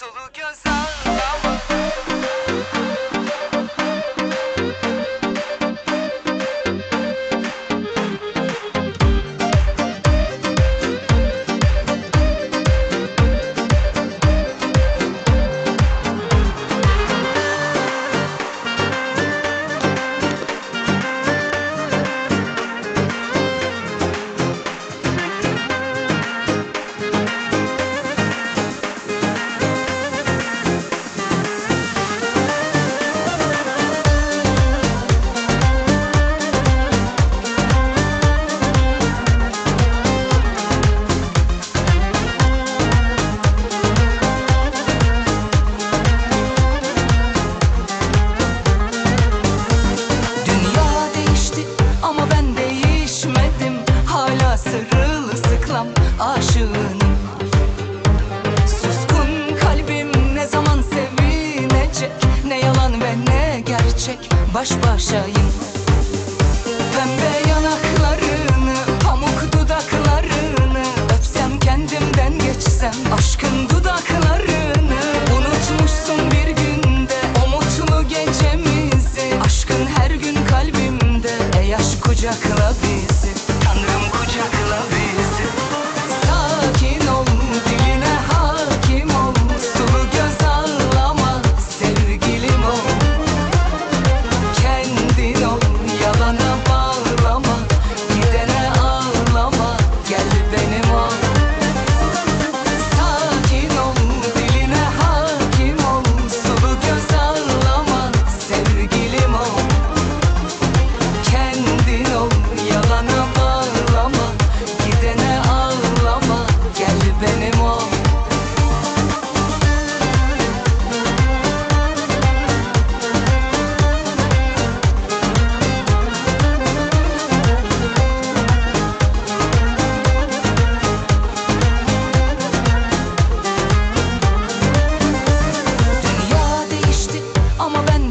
そのキャンサー gerçek Ne yalan ve ne gerçek Baş başayım. Pembe yanaklarını Pamuk dudaklarını Öpsem kendimden geçsem Aşkın dudaklarını. Unutmuşsun bir günde O mutlu gecemizi Aşkın her gün kalbimde. Ey aşk kucakla bir Ama ben